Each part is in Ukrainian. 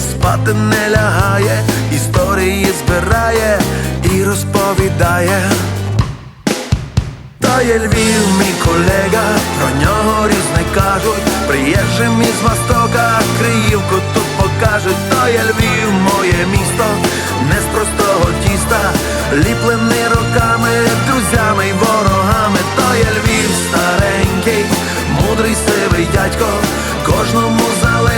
спати не лягає, історії збирає і розповідає. То є Львів, мій колега, про нього різне кажуть, приїжджим із Востока, Криївку тут покажуть, то є Львів, моє місто, не з простого тіста, ліплений роками, друзями й ворогами, то є Львів старенький, мудрий сивий дядько, кожному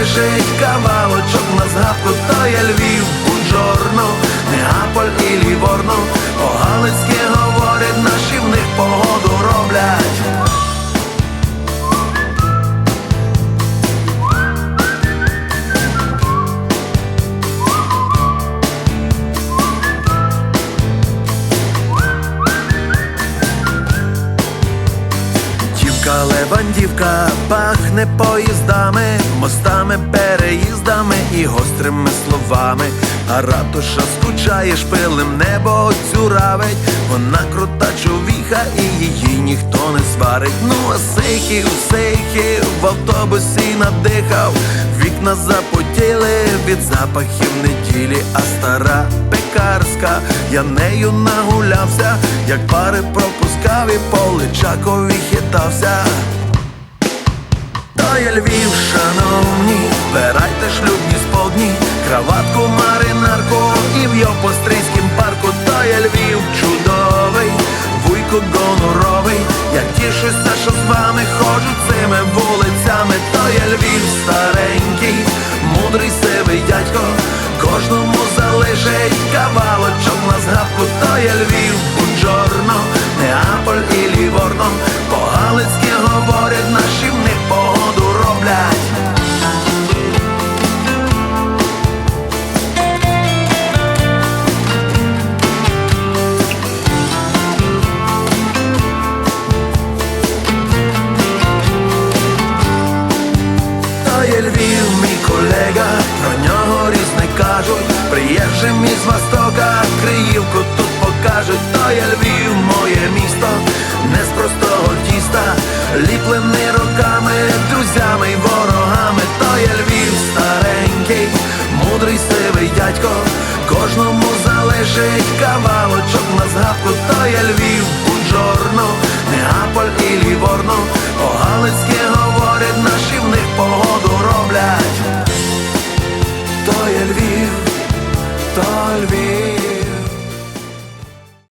залишить кавалочок на згадку, то є Львів, Буджорно, Неаполь і Ліворно, по-галицьки говорять, наші в них левандівка пахне поїздами, мостами, переїздами і гострими словами. А ратуша скучає шпилем, небо цюравить, вона крута човіха, і її ніхто не сварить. Ну а сихів, сихів в автобусі надихав, вікна запотіли від запахів неділі, а стара пекарська, я нею нагулявся, як пари пропускав і по Личакові хитався. То є Львів, шановні, вбирайте шлюбні сподні, краватку, маринарку і в Йопострийськім парку, то є Львів чудовий, вуйко гоноровий, я тішуся, що з вами ходжу цими кавалочок на згадку, то є Львів, приїжджим із Востока, Криївку тут покажуть, то є Львів, моє місто, не з простого тіста, ліплений роками, друзями й ворогами, то є Львів старенький, мудрий сивий дядько, кожному залишить кавалочок на згадку, то є Львів, Бунджорно, Неаполь і Ліворно, по-галицьки говорять, наші в них погоду роблять. То є Львів, tal vez.